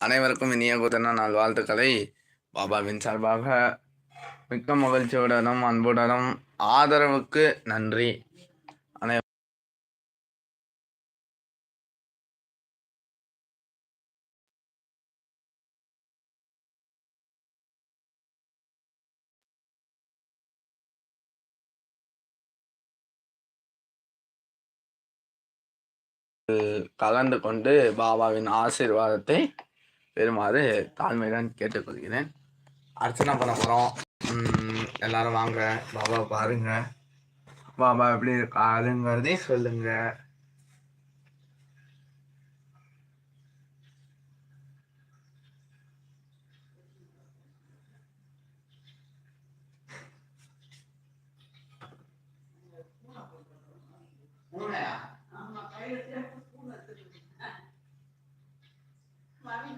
அனைவருக்கும் இனிய குதன நாள் வாழ்த்துக்களை பாபாவின் சார்பாக மிக்க மகிழ்ச்சியுடனும் அன்புடனும் ஆதரவுக்கு நன்றி. அனை கலந்து கொண்டு பாபாவின் ஆசீர்வாதத்தை பெறுமாறு தாழ்மையுடன் கேட்டுக்கொள்கிறேன். அர்ச்சனை பண்ண போகிறோம் எல்லாரும் வாங்க. பாபா பாருங்க. பாபா எப்படி இருக்காருங்கிறதே சொல்லுங்க. முடி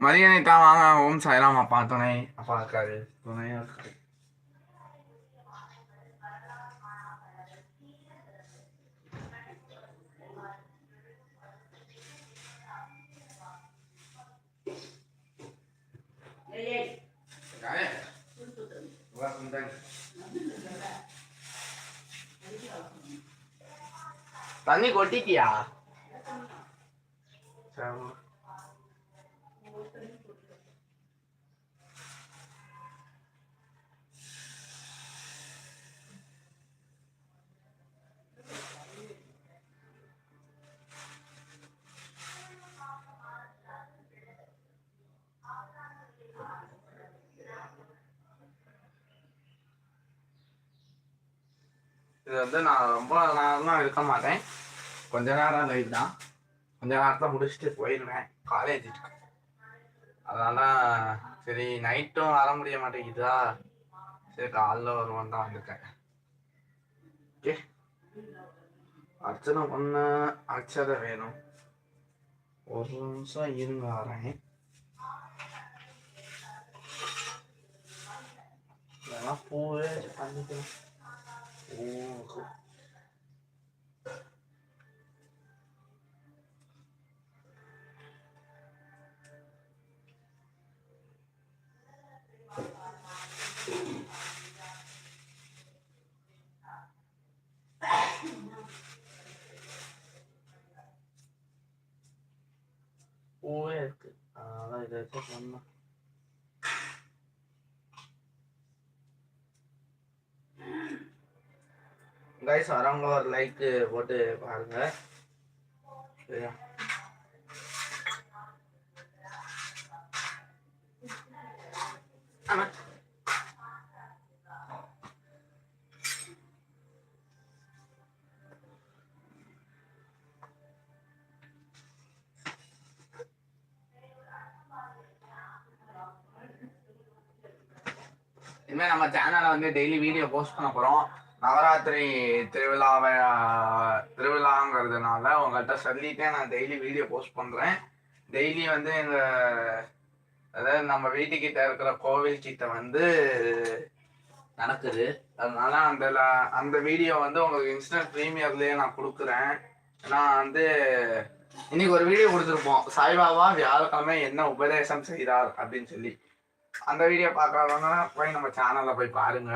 மதியனை தான் வாங்க ஓம் சாய்ராம் அப்பா துணை அப்பா இருக்காரு துணையா இருக்காரு தண்ணி கொட்டிட்டியா சரி இது வந்து நான் ரொம்ப நேரம்லாம் இருக்க மாட்டேன். கொஞ்ச நேரம் லைட் தான். கொஞ்ச நேரத்தில் முடிச்சுட்டு போயிடுவேன் காலேஜுக்கு அதனால சரி நைட்டும் வர முடிய மாட்டேங்குதா? சரி காலைல வருவோம் தான் வந்திருக்கேன். ஓகே அர்ச்சனை பண்ண அர்ச்சனை வேணும். ஒரு நிமிஷம் இருங்க வரேன். பூவே பண்ணிக்கலாம் おおか応援服ああ、大体そんな。கைஸ் வரவங்க ஒரு லைக் போட்டு பாருங்க. சரியா? ஆமா. இனிமேல் நம்ம சேனல்ல வந்து டெய்லி வீடியோ போஸ்ட் பண்ண போகிறோம் நவராத்திரி திருவிழாவை திருவிழாங்கிறதுனால உங்கள்கிட்ட சொல்லிட்டே நான் டெய்லி வீடியோ போஸ்ட் பண்ணுறேன் டெய்லி வந்து எங்கள் அதாவது நம்ம வீட்டுக்கிட்ட இருக்கிற கோவில் கிட்ட வந்து நடக்குது. அதனால அந்த அந்த வீடியோ வந்து உங்களுக்கு இன்ஸ்டன்ட் ப்ரீமியர்லேயே நான் கொடுக்குறேன். நான் வந்து இன்னைக்கு ஒரு வீடியோ கொடுத்துருப்போம். சாய்பாபா வியாழக்கிழமை என்ன உபதேசம் செய்தார் அப்படின்னு சொல்லி. அந்த வீடியோ பார்க்காதவங்க போய் நம்ம சேனல்ல போய் பாருங்க.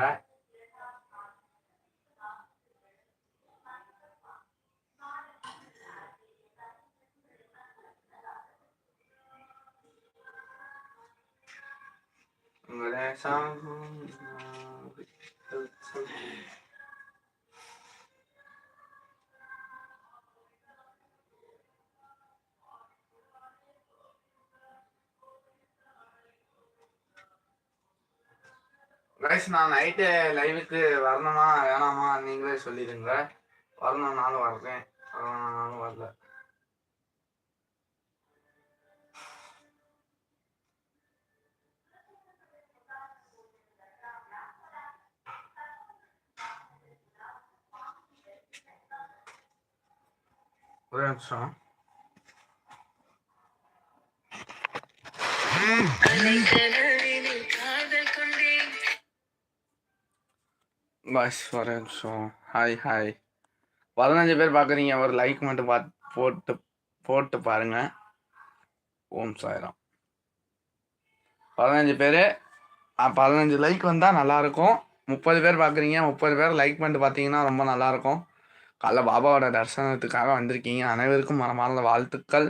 கைஸ் நான் நைட்டு லைவுக்கு வரணுமா வேணாமா? நீங்களே சொல்லிடுங்க. வரணும்னாலும் வர்றேன் வரணும்னாலும் வரல. ஒரே நிமிஷம். பாஸ் ஒரே நிமிஷம். ஹாய் ஹாய் பதினஞ்சு பேர் பார்க்குறீங்க ஒரு லைக் மட்டும் பார்த்து போட்டு போட்டு பாருங்க. ஓம் சாயிரம். பதினஞ்சு பேர். பதினஞ்சு லைக் வந்தால் நல்லாயிருக்கும் முப்பது பேர் பார்க்குறீங்க முப்பது பேர் லைக் பண்ணிட்டு பார்த்தீங்கன்னா ரொம்ப நல்லாயிருக்கும் காலைல பாபாவோட தரிசனத்துக்காக வந்திருக்கீங்க. அனைவருக்கும் மனமார்ந்த வாழ்த்துக்கள்.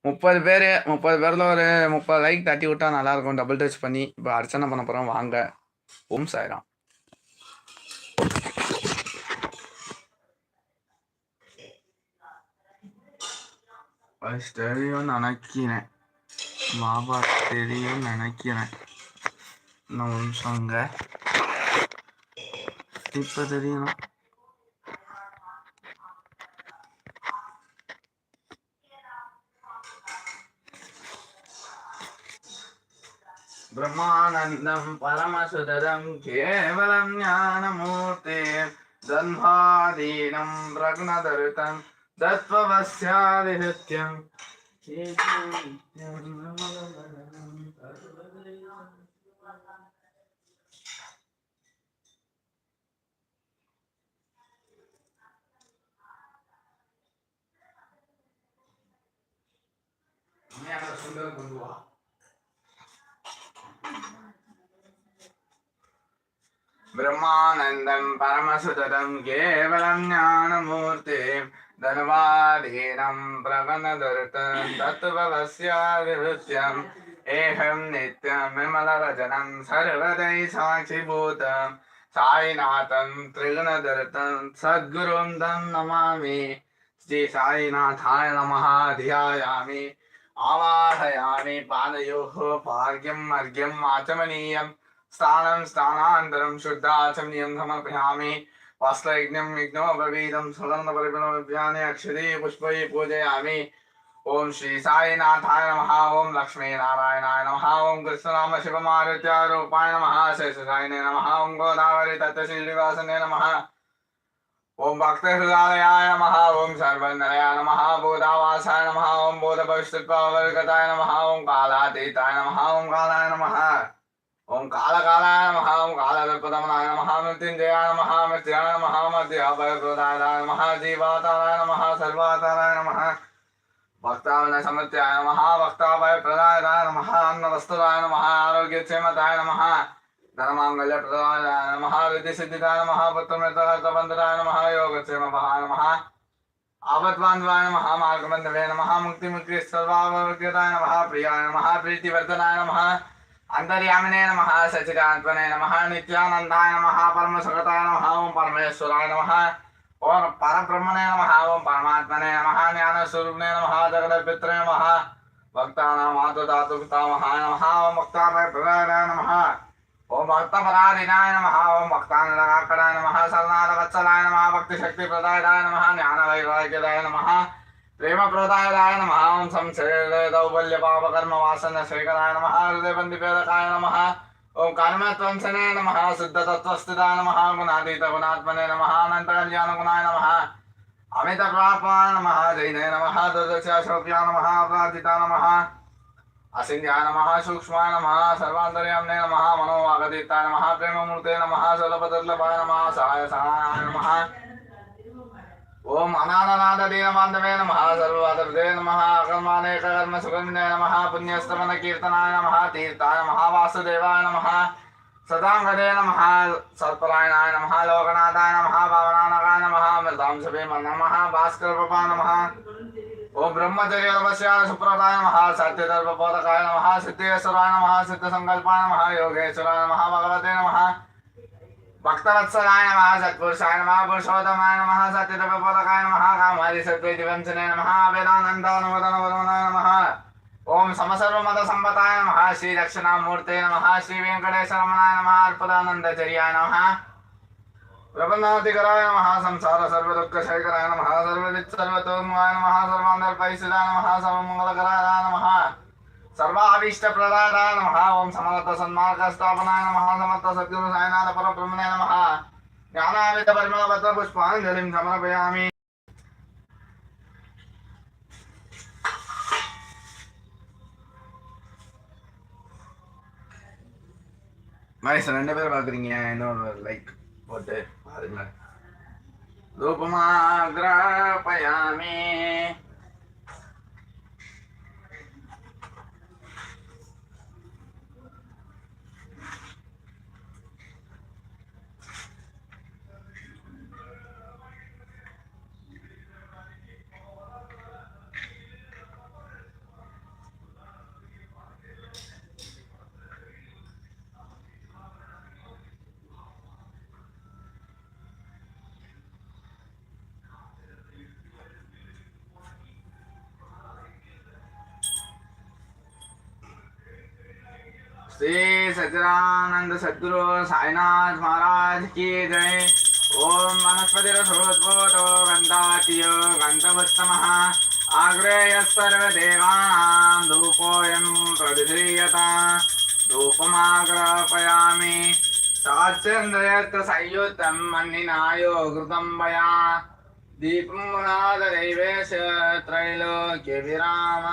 முப்பது பேர் முப்பது பேரில் ஒரு முப்பது லைக் தட்டி விட்டால் நல்லாயிருக்கும் டபுள் டச் பண்ணி இப்போ அர்ச்சனை பண்ண போகிறோம் வாங்க. ஓம் சாயிரம். தெரியும் நினைக்கிறேன். பாபா தெரியும் நினைக்கிறேன். இன்னும் ஒரு நிமிஷங்க இப்போ தெரியணும். ब्रह्मानन्दं परमसुतरं केवलं ज्ञानमूर्ते जन्मादीनं रग्नदरुतं दत्त्ववस्यादिहत्यम् सुंदर बंधुआ ब्रह्मानन्दं परमसुतरं केवलं ज्ञानमूर्ते धर्माधीनं प्रबन्धदुर्तं तत्त्ववस्यादिवृत्यम् एहं नित्यं विमलवचनं सर्वदै साक्षिभूतं साईनाथं त्रिगुणदर्तं सद्गुरुं तं नमामि श्री साईनाथाय नमः ध्यायामि आवाहयामि पादयोः भाग्यम् अर्घ्यम् आचमनीयम् स्थानं स्थानान्तरं शुद्धाचमनीयं समर्पयामि वस्त्रयज्ञं यज्ञोपवीतं सुगन्धपरिमलव्यानि अक्षरे पुष्पै पूजयामि। ॐ श्री साईनाथाय नमः, ॐ लक्ष्मीनारायणाय नमः, ॐ कृष्णनाम शिवमारुत्य रूपाय नमः शेषसायिने नमः, ॐ गोदावरि तत्तश्रीनिवासने नमः। ॐ भक्तहृदयाय नमः, ॐ सर्वनरयाय नमः, बोधावासाय नमः, ॐ बोधभविष्यत्पावर्गताय नमः, ॐ कालातीताय नमः, ॐ कालाय नमः। ఓం కాళకాళాయ నమ ఓం కాళగల్పతమనాయ నమ మృత్యుంజయాయ నమ మృత్యాయ నమ. మధ్యభయప్రదాయ నమ జీవాతారాయ నమ సర్వాతారాయ నమ భక్తావిన సమృత్యాయ నమ భక్తాభయప్రదాయ నమ. అన్నవస్తుదాయ నమ. ఆరోగ్యక్షేమతాయ నమ. ధనమాంగళ్యప్రదాయ నమ. విద్యసిద్ధిదాయ నమ. పుత్రమృతబంధుదాయ నమ. యోగక్షేమ భవాయ నమ. ఆపద్వాన్వాయ నమ. మార్గబంధవే నమ. ముక్తిముక్తి సర్వావృతాయ నమ. ప్రియాయ నమ. ప్రీతివర్ధనాయ నమ. अन्तर्यामिने नमः सचिदात्मने नमः, नित्यानन्दाय नमः परमसुगताय नमः ॐ परमेश्वराय नमः ॐ परब्रह्मणे नमः ॐ परमात्मने नमः, ज्ञानस्वरूपिणे नमः, जगदपित्रे नमः, भक्तानां मातुदातुपितामहाय नमः ॐ भक्ताभय प्रदाय नमः ॐ भक्तपराधीनाय नमः ॐ भक्तानुराकराय नमः नमः भक्तिशक्तिप्रदायदाय नमः, ज्ञानवैराग्यदाय नमः ప్రేమ ప్రదాయదాయ నమ వంశం దౌబల్య పాపకర్మ వాసన శేఖరాయ నమ హృదయబంధిపేదకాయ నమ ఓం కర్మత్వంశనే నమ శుద్ధతత్వస్థితాయ నమ గుణాతీత గుణాత్మనే నమ అనంత కళ్యాణ గుణాయ నమ అమిత ప్రాపాయ నమ జైనే నమ దుర్దశాశ్రోప్యా నమ అప్రార్థిత నమ అసింధ్యాయ నమ సూక్ష్మాయ నమ సర్వాంతర్యామ్నే నమ మనోవాగదీతాయ నమ ప్రేమమూర్తే నమ సులభదుర్లభాయ నమ సహాయ సహాయ నమ ఓం అనాననాథదే నమాంతమే నమ సర్వాదర్దే నమ అకర్మానేక కర్మ సుగంధే నమ పుణ్యస్తమన కీర్తనాయ నమ తీర్థాయ నమ వాసుదేవాయ నమ సదాంగదే నమ సర్పరాయణాయ నమ లోకనాథాయ నమ భావనానకాయ నమ అమృతాంశభీమ నమ భాస్కర ప్రభా నమ ఓం బ్రహ్మచర్య తపస్యాయ సుప్రదాయ నమ సత్యదర్భ బోధకాయ నమ సిద్ధేశ్వరాయ నమ సిద్ధ సంకల్పాయ నమ యోగేశ్వరాయ నమ భగవతే నమ భక్తవత్సలాయ నమ సత్పురుషాయ నమ పురుషోత్తమాయ నమ సత్యతపలకాయ నమ కామాది సత్వేతి వంశనే నమ వేదానందానుమదన వదనాయ నమ ఓం సమసర్వమత సంపతాయ నమ శ్రీ దక్షిణామూర్తే నమ శ్రీ వెంకటేశ రమణాయ నమ అర్పదానందచర్యాయ నమ ప్రపన్నాతికరాయ నమ సంసార సర్వదుఃఖ శేఖరాయ నమ సర్వవిత్ సర్వతోన్మాయ నమ సర్వాంధర్పైసుదాయ నమ సర్వమంగళకరాయ నమ सर्वाभीष्टप्रदाय नमः ॐ समर्थ सन्मार्गस्थापनाय नमः समर्थ सद्गुरु साईनाथ परब्रह्मणे नमः ज्ञानाविद परिमलबद्ध पुष्पाञ्जलिं समर्पयामि மகேஷ் ரெண்டு பேரும் பார்க்குறீங்க இன்னும் லைக் போட்டு பாருங்க శ్రీ సచిదానంద సద్గురు సాయినాథ్ మహారాజ్ కీ జయ ఓం వనస్పతి వనస్పతిరసోద్భూతో గంధాతియో గంధముత్తమ ఆగ్రేయసర్వదేవానాం ధూపోయం ప్రతిధీయత ధూపమాగ్రపయామి సాచంద్రయత్ సంయుతం మన్నినాయో కృతం భయా దీపం మునాద నైవేశ త్రైలోక్య విరామ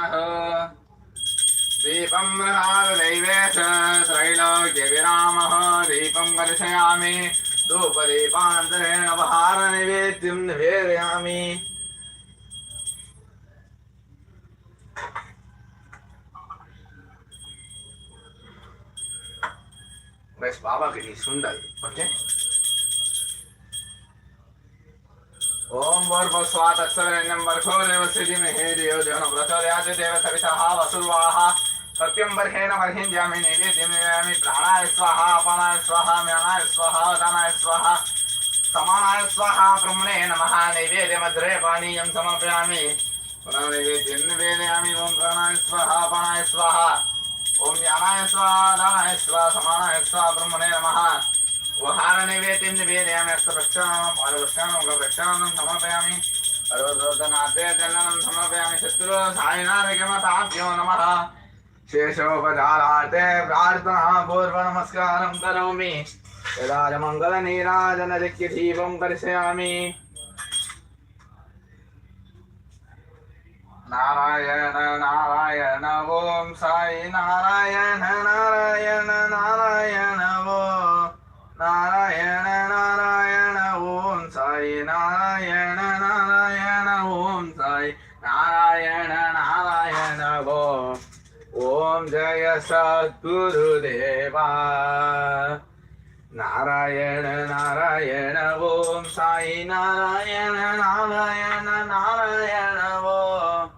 दीपं प्रसाददैवेश त्रैलोक्यविरामः, दीपं दर्शयामि धूपदीपान्तरेण उपहारनिवेद्यं निवेदयामि। बस बाबा के लिए सुन डाल ओके? ओम वर्वस्वात् अक्षरण्यं वर्षो में हे देव देव प्रचोदयात् देव सवितः वसुर्वाः सत्यं बर्हेण बर्हिं जामि निवेद्यं निवेदयामि प्राणाय स्वाहा अपानाय स्वाहा म्यानाय स्वाहा उदानाय स्वाहा, समानाय स्वाहा, ब्रह्मणे नमः नैवेद्यमद्रे पानीयं समर्पयामि। पुनः नैवेद्यं निवेदयामि ॐ प्राणाय स्वाहा अपानाय स्वाहा ॐ ज्ञानाय स्वाहा दानाय स्वाहा, समानाय स्वाहा, ब्रह्मणे नमः। वहार नैवेद्यं निवेदयामि अस्तभक्षानं पादभक्षानं गभक्षानं समर्पयामि। सर्वदोतनाथे जलनं समर्पयामि शत्रु सायनाधिकमताभ्यो नमः। शेषोपचारार्थे प्रार्थना पूर्वनमस्कारं करोमि यदाजमङ्गलनीराजनदिक्यदीपं दर्शयामि नारायण नारायण ॐ साई नारायण नारायण नारायण ॐ नारायण नारायण ॐ साई नारायण नारायण ॐ साई नारायण नारायण ॐ ஓம் ஜய சத்குரு தேவா நாராயண நாராயண ஓம் சாய் நாராயண நாராயண நாராயண ஓம்.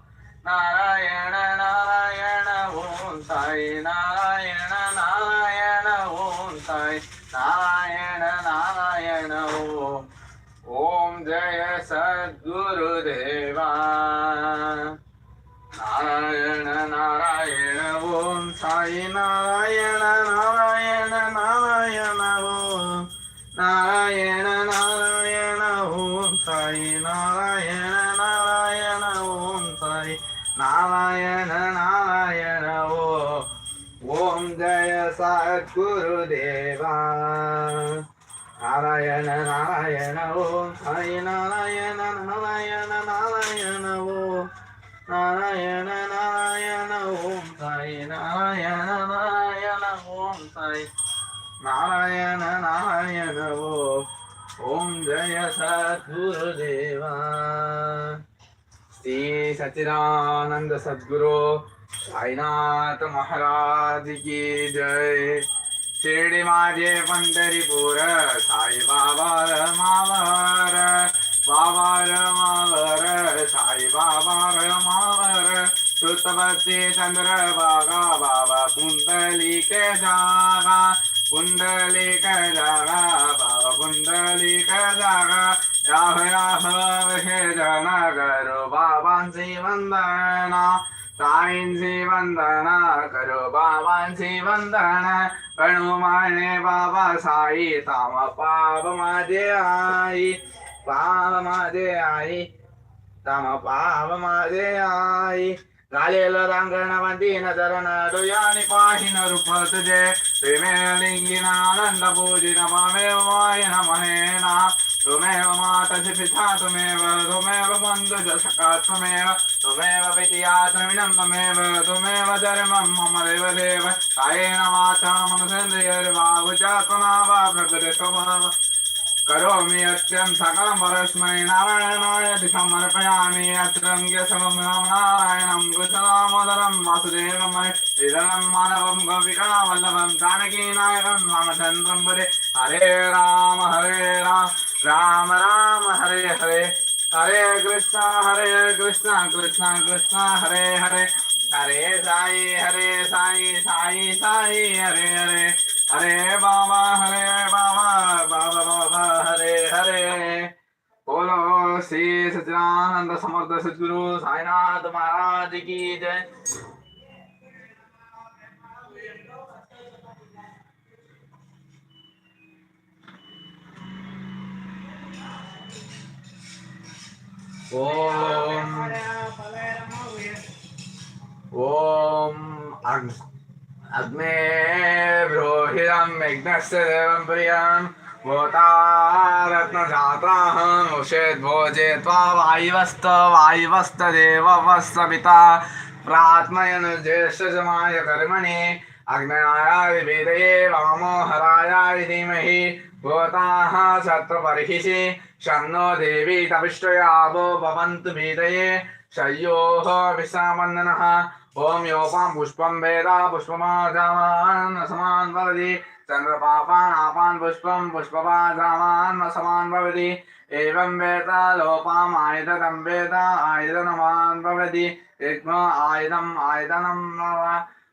நாராயண நாராயண ஓம் சாய் நாராயண நாராயண ஓம் சாய். நாராயண நாராயண ஓம். ஓம் ஜய சத்குரு நாராயண நாராயண ಓಂ ಸಾಯಿ ನಾರಾಯಣ ನಾರಾಯಣ ನಾರಾಯಣ ಓಂ ನಾರಾಯಣ ನಾರಾಯಣ ಓಂ ಸಾಯಿ ನಾರಾಯಣ ನಾರಾಯಣ ಓಂ ಸಾಯಿ ನಾರಾಯಣ ನಾರಾಯಣ ಓ ಓಂ ಜಯ ಸದ್ಗುರುದೇವ ನಾರಾಯಣ ನಾರಾಯಣ ಓಂ ಸಾಯಿ ನಾರಾಯಣ ನಾರಾಯಣ ನಾರಾಯಣ ಓ नारायण ॐ साई नारायण नारायण ॐ साई नारायण नारायण ॐ ॐ जय सद्गुरुदेवा श्री सच्चिदानंद सद्गुरु साईनाथ महाराज की जय शिर्डी माझे पंढरीपूर साई बाबा मावर பாபா ரமாவர சாய் பாபா ரமாவர சுத்தபத்தி சந்திர பாகா பாபா குண்டலிக ஜாகா குண்டலிக ஜாகா பாபா குண்டலிக ஜாகா ராக ராக விஷே ஜனகரு பாபான் ஸ்ரீவந்தனா சாயின் ஸ்ரீவந்தனா கரு பாபான் ஸ்ரீவந்தன கணுமானே பாபா சாயி தாம பாபமாதே ஆயி പാവമാതയായി തമ പാവമാതയായി గాలిలో రంగణ వందిన ధరణడు యాని పాహిన రుపతుజే. ప్రిమేలింగిన ఆనంద పూజిన మామేవ మాయన మహేణ తుమేవ మాత పితా తుమేవ తుమేవ బంధు దశకా తుమేవ తుమేవ విద్యా ద్రవిణం తుమేవ తుమేవ ధర్మం మమ దేవ దేవ. కాయేన వాచ మనసేంద్రియర్వాగుజాత్మనా వా ప్రకృతి తుమావ करोमि यत्यं सकलं परस्मै नारायणाय समर्पयामि अत्रङ्ग्य समं नारायणं कृष्णदामोदरं वासुदेवमय श्रीधरं माधवं गोपिकावल्लभं जानकीनायकं रामचन्द्रं पुरे हरे राम हरे राम राम राम, हरे हरे। हरे कृष्ण हरे कृष्ण कृष्ण कृष्ण, हरे हरे। हरे साई हरे साई साई साई, हरे हरे। हरे बाबा हरे बाबा बाबा बाबा, हरे हरे। बोलो श्री सचिदानंद समर्थ सद्गुरु साईनाथ महाराज की जय। ओम ओम अग्ने यज्ञस्य देवं प्रियं त्वा वायुवस्त वायुवस्तदेववस्तपिता प्रात्मयनुज्येष्ठजमाय कर्मणि। अग्नयाय विवेदये वामो धीमहि भूताः सत्त्वपर्हिषि शन्नो देवी तविष्टयावो भवन्तु वेदये शय्योः विश्रामन्दनः ॐ योपां पुष्पं वेद पुष्पमाजामान् समान् भवति चन्द्रपापान् आपान् पुष्पं पुष्पपाजामान् समान् भवति एवं वेद लोपाम् आयतनं वेद आयतनवान् भवति यज्ञ आयुधम् आयतनं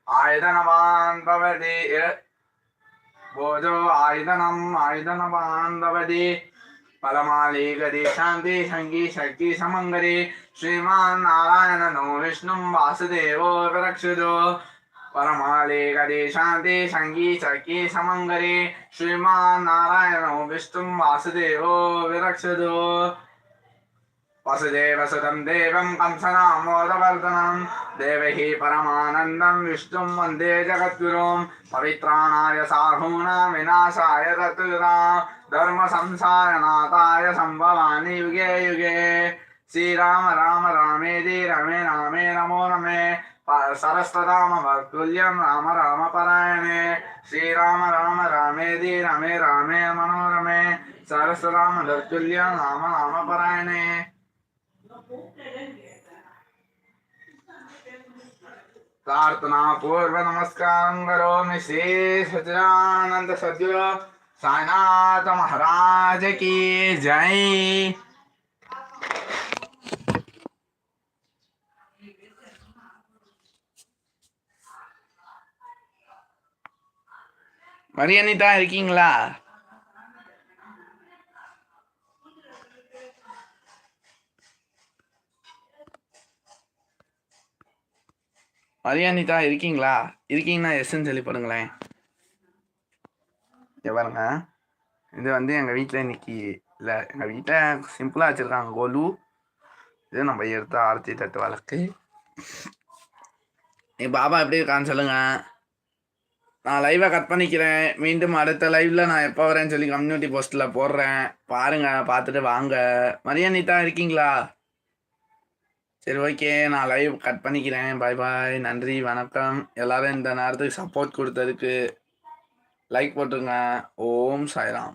आयतनवान् भवति भोजो आयुधनम् आयुधनवान् भवति परमाली गति शान्ति शङ्गी शक्ति समङ्गरी श्रीमान् नारायण नो विष्णुं वासुदेवो పరమాళేగదేశాంతే సంగీ సఖీ సమంగరే శ్రీమాన్ నారాయణ విష్ణుం వాసుదేవో విరక్షదో వసుదేవసుతం దేవం కంసనామోదవర్ధనం దేవహి పరమానందం విష్ణుం వందే జగద్గురుం పవిత్రాణాయ సాహూనా వినాశాయ తత్తురా ధర్మ సంసారనాథాయ సంభవాని యుగే యుగే युगे युगे श्रीराम राम रामेति रमे रामे नमो नमे सरस्वतामवतुल्यं राम राम परायणे। श्रीराम राम रामेति रमे रामे मनोरमे सरस्वतामवतुल्यं राम राम परायणे। प्रार्थना पूर्व नमस्कारं करोमि श्री सच्चिदानंद सद्गुरु साईनाथ महाराज की जय। மரியனிதா இருக்கீங்களா? மரியானிதா இருக்கீங்களா? இருக்கீங்கன்னா எஸ்ன்னு சொல்லி போடுங்களேன். பாருங்க. இது வந்து எங்கள் வீட்டில் இன்னைக்கு இல்லை. எங்கள் வீட்டில் சிம்பிளாக வச்சுருக்காங்க. கோலு. இது நம்ம எடுத்த ஆர்த்தி தட்டு வழக்கு. என் பாபா எப்படி இருக்கான்னு சொல்லுங்கள் நான் லைவை கட் பண்ணிக்கிறேன். மீண்டும் அடுத்த லைவ்ல நான் எப்போ வரேன்னு சொல்லி கம்யூனிட்டி போஸ்ட்ல போடுறேன். பாருங்க பார்த்துட்டு வாங்க. மரியானிதா இருக்கீங்களா? சரி ஓகே நான் லைவ் கட் பண்ணிக்கிறேன். பாய் பாய் நன்றி வணக்கம். எல்லாரும் இந்த நேரத்துக்கு சப்போர்ட் கொடுத்ததுக்கு லைக் போட்டுருங்க. ஓம் சாய்ராம்.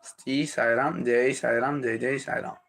ஸ்ரீ சாய்ராம். ஜெய் சாய்ராம். ஜெய் ஜெய் சாய்ராம்.